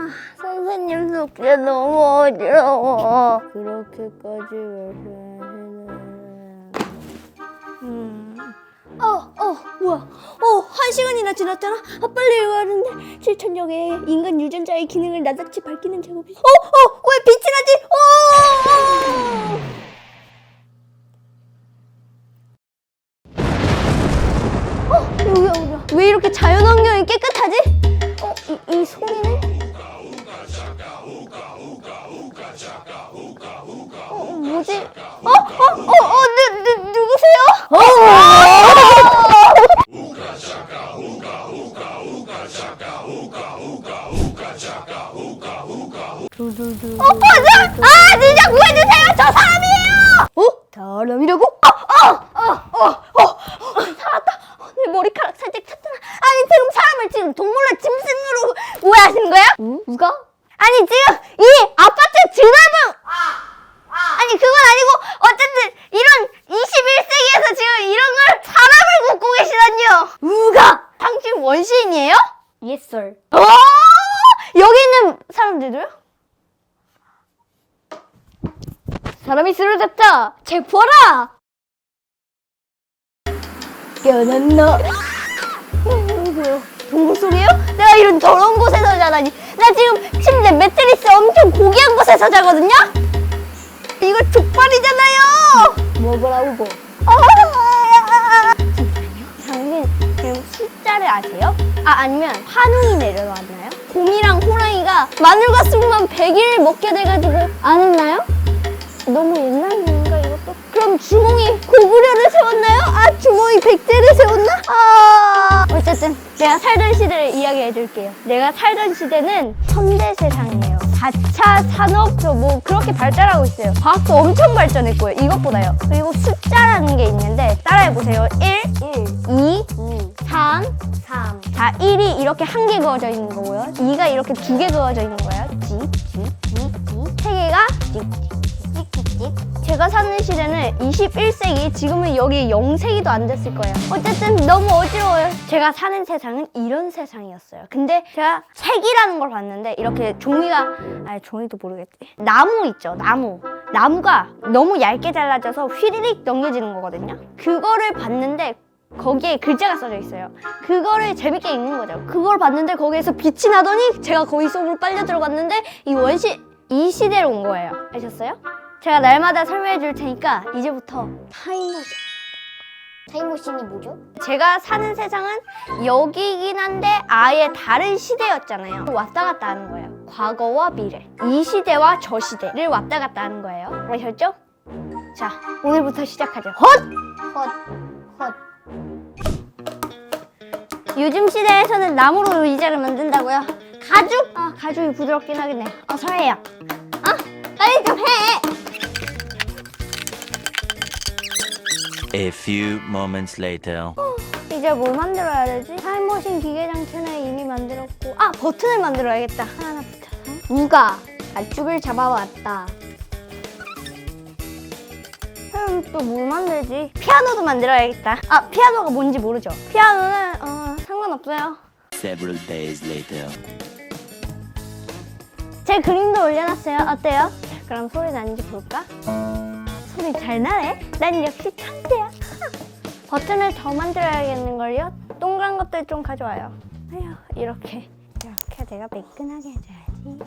아, 선생님 숙제 너무 어지러워. 그렇게까지 말씀하시는. 음. 어, 어, 뭐야? 어, 한 시간이나 지났잖아. 아, 빨리 읽어야 하는데. 7천역에 인간 유전자의 기능을 낱낱이 밝히는 제목이. 어, 어, 왜 빛이 나지? 어, 어. 어, 여기야, 여기야. 왜 이렇게 자연 환경이 깨끗하지? 어, 이, 이 소리는? 뭐지? 어, 어, 어, 어, 누, 누, 누구세요? 어! 어, 맞아! 아, 진짜 구해주세요! 저 사람이에요! 어? 사람이라고? 어, 어, 어, 어, 어, 어, 살았다. 어, 내 머리카락 살짝 쳤잖아. 아니, 지금 사람을 지금 동물로 짐승으로 오해하시는 거야? 응? 누가? 아니, 지금 이 아파트 드넓은 아니, 그건 아니고, 어쨌든, 이런 21세기에서 지금 이런 걸 사람을 굽고 계시다니요! 우가! 당신 원시인이에요? Yes, sir. 어! 여기 있는 사람들도요? 사람이 쓰러졌다! 체포하라! 깨어났나? 누구세요? 동굴 속이에요? 내가 이런 더러운 곳에서 자다니. 나 지금 침대 매트리스 엄청 고귀한 곳에서 자거든요? 이거 족발이잖아요! 먹으라고 뭐. 아, 숫자를 아세요? 아, 아니면 환웅이 내려왔나요? 곰이랑 호랑이가 마늘과 쑥만 100일 먹게 돼가지고 안 했나요? 너무 옛날 일인가 이것도? 그럼 주몽이 고구려를 세웠나요? 아 주몽이 백제를 세웠나? 아 어쨌든 내가 살던 시대를 이야기해 줄게요 내가 살던 시대는 현대 세상이에요 4차 산업 저뭐 그렇게 발달하고 있어요 과학도 엄청 발전했고요 이것보다요 그리고 숫자라는 게 있는데 따라해 보세요 1 1 2 2 3 3 자, 1이 이렇게 한 개 그어져 있는 거고요. 2가 이렇게 두 개 그어져 있는 거예요. 찍, 찍, 찍, 찍. 세 개가 찍, 찍, 찍, 찍. 제가 사는 시대는 21세기, 지금은 여기 0세기도 안 됐을 거예요. 어쨌든 너무 어지러워요. 제가 사는 세상은 이런 세상이었어요. 근데 제가 책이라는 걸 봤는데 이렇게 종이가, 아니 종이도 모르겠지. 나무 있죠, 나무. 나무가 너무 얇게 잘라져서 휘리릭 넘겨지는 거거든요. 그거를 봤는데 거기에 글자가 써져 있어요. 그거를 재밌게 읽는 거죠. 그걸 봤는데 거기에서 빛이 나더니 제가 거기 속으로 빨려 들어갔는데 이 원시 이 시대로 온 거예요. 아셨어요? 제가 날마다 설명해 줄 테니까 이제부터 타임머신. 타임머신이 뭐죠? 제가 사는 세상은 여기긴 한데 아예 다른 시대였잖아요. 왔다 갔다 하는 거예요. 과거와 미래. 이 시대와 저 시대를 왔다 갔다 하는 거예요. 그러셨죠? 자, 오늘부터 시작하죠. 헛! 헛, 헛. 요즘 시대에서는 나무로 의자를 만든다고요? 가죽? 아, 가죽이 부드럽긴 하겠네. 어서 해요. A few moments later. 이제 뭘 만들어야 되지? 타임머신 기계 장치는 이미 만들었고 아! 버튼을 만들어야겠다. 하나 붙여서. 누가 가축을 잡아왔다. 그럼 또 뭘 만들지? 피아노도 만들어야겠다. 아, 피아노가 뭔지 모르죠? 피아노는 어, 상관없어요. Several days later. 제 그림도 올려놨어요. 어때요? 그럼 소리 나는지 볼까? 소리 잘 나네? 난 역시 천재야. 버튼을 더 만들어야겠는걸요? 동그란 것들 좀 가져와요. 아휴, 이렇게. 이렇게 내가 매끈하게 해줘야지.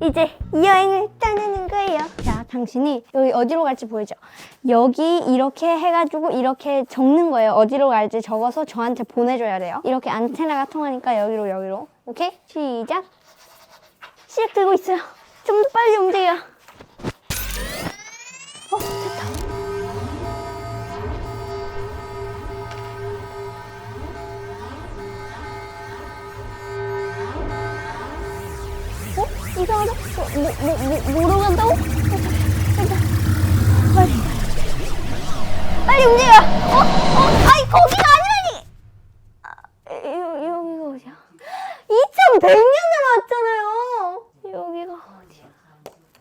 이제 이 여행을 떠나는 거예요. 자, 당신이 여기 어디로 갈지 보이죠? 여기 이렇게 해가지고 이렇게 적는 거예요. 어디로 갈지 적어서 저한테 보내줘야 돼요. 이렇게 안테나가 통하니까 여기로 여기로. 오케이? 시작. 시작 되고 있어요. 좀 더 빨리 움직여. 어? 이상하다. 어, 뭐, 뭐, 뭐, 뭐로 간다고? 어. 빨리. 빨리 움직여. 어? 어? 아니, 거기가 아니라니! 아, 여, 여기가 어디야? 2100년으로 왔잖아요. 여기가 어디야?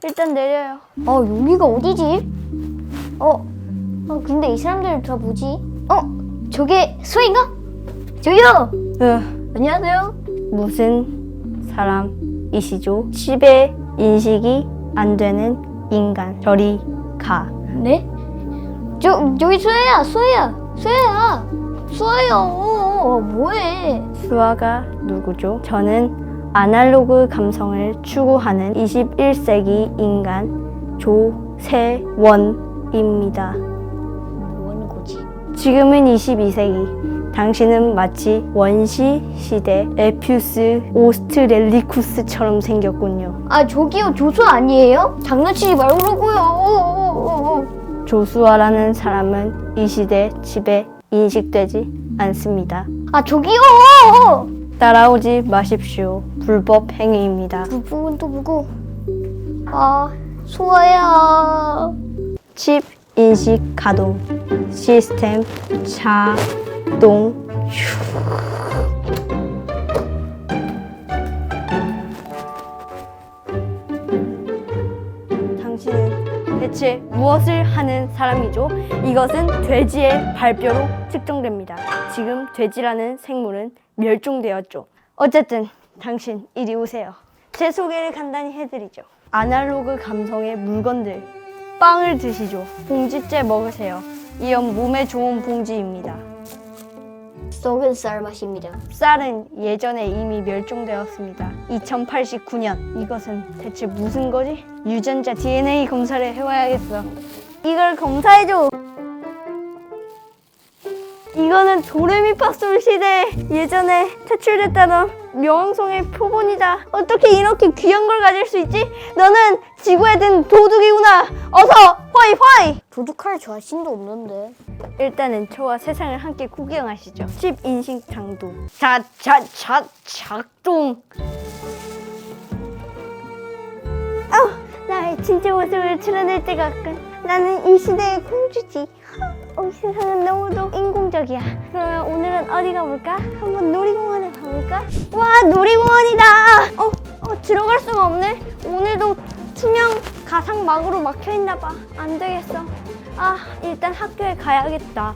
일단 내려요. 어, 여기가 어디지? 어, 어, 근데 이 사람들 다 뭐지? 어, 저게 소인가? 저기요! 네. 안녕하세요. 무슨 사람 이시죠. 집에 인식이 안 되는 인간. 저리 가. 네? 저 저기 수아야 수아야 수아야 수아야 어, 뭐해? 수아가 누구죠? 저는 아날로그 감성을 추구하는 21세기 인간 조세원입니다. 뭐하는 거지? 지금은 22세기. 당신은 마치 원시 시대 에퓨스 오스트렐리쿠스처럼 생겼군요. 아 저기요 조수 아니에요? 장난치지 말고요. 조수아라는 사람은 이 시대 집에 인식되지 않습니다. 아 저기요. 따라오지 마십시오. 불법 행위입니다. 부분 또 보고. 아 수아야. 칩 인식 가동 시스템 자동 당신은 대체 무엇을 하는 사람이죠? 이것은 돼지의 발뼈로 측정됩니다. 지금 돼지라는 생물은 멸종되었죠. 어쨌든 당신 이리 오세요. 제 소개를 간단히 해드리죠. 아날로그 감성의 물건들 빵을 드시죠. 봉지째 먹으세요. 이건 몸에 좋은 봉지입니다. 썩은 쌀 맛입니다. 쌀은 예전에 이미 멸종되었습니다. 2089년 이것은 대체 무슨 거지? 유전자 DNA 검사를 해와야겠어. 이걸 검사해줘. 이거는 도레미파솔 시대 예전에 퇴출됐다던 명왕성의 표본이다. 어떻게 이렇게 귀한 걸 가질 수 있지? 너는 지구에 든 도둑이구나. 어서 화이 화이. 도둑할 자신도 없는데. 일단은 저와 세상을 함께 구경하시죠. 칩 인식 장도. 자, 자, 자, 작동. 아우, 나의 진짜 모습을 드러낼 때가 왔군. 나는 이 시대의 공주지. 어, 세상은 너무도 인공적이야. 그러면 오늘은 어디 가볼까? 한번 놀이공원에 가볼까? 와, 놀이공원이다. 어, 어, 들어갈 수가 없네. 오늘도 투명 가상 막으로 막혀 있나 봐. 안 되겠어. 아, 일단 학교에 가야겠다.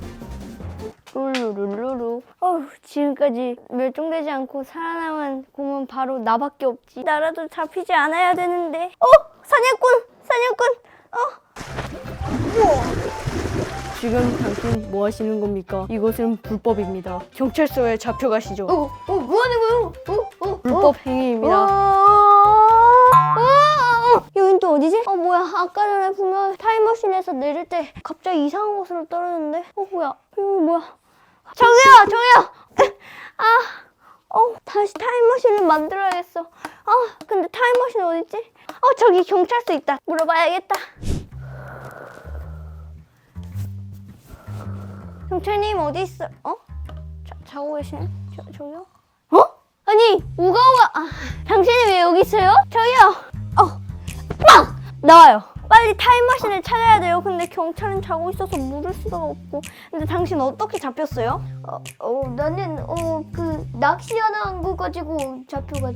룰루룰루루. 어휴, 지금까지 멸종되지 않고 살아남은 곰은 바로 나밖에 없지. 나라도 잡히지 않아야 되는데. 어, 사냥꾼, 사냥꾼. 어. 지금 당신 뭐 하시는 겁니까? 이것은 불법입니다. 경찰서에 잡혀가시죠. 어, 어, 뭐 하는 거요? 어, 어, 불법 행위입니다. 어디지? 어 뭐야 아까 전에 분명 타임머신에서 내릴 때 갑자기 이상한 곳으로 떨어졌는데 어 뭐야 이거 뭐야 저기요 저기요 아, 어 다시 타임머신을 만들어야겠어 아 근데 타임머신 어딨지? 어 저기 경찰서 있다 물어봐야겠다 경찰님 어디 있어? 어? 자, 자고 계시네? 저, 저기요? 어? 아니 우가우가 아, 당신이 왜 여기 있어요? 저기요 어 빵! 나와요 빨리 타임머신을 찾아야 돼요 근데 경찰은 자고 있어서 물을 수가 없고 근데 당신 어떻게 잡혔어요? 어, 어, 나는 어, 그 낚시하는 한거 가지고 잡혀가.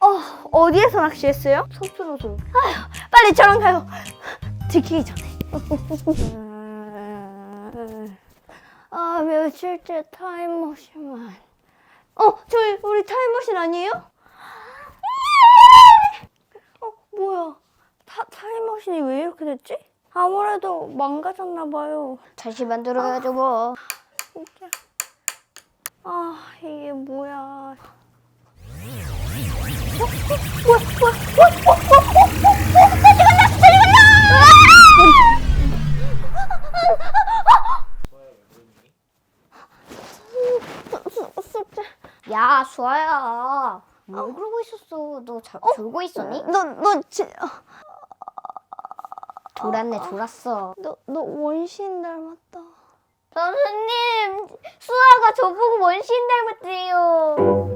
어 어디에서 낚시했어요? 서투러서. 빨리 저랑 가요 들키기 전에 아 며칠째 타임머신만 어 저희 우리 타임머신 아니에요? 어 뭐야 타, 타임머신이 왜 이렇게 됐지? 아무래도 망가졌나 봐요 다시 만들어야죠 뭐. 진짜 아 이게 뭐야 어? 어? 어? 어? 어? 어? 어? 야 수아야. 왜 그러고 있었어? 너 자, 졸고 있었니? 너너 진 졸았네 졸았어. 너, 너 원신 닮았다. 선생님 수아가 저보고 원신 닮았대요.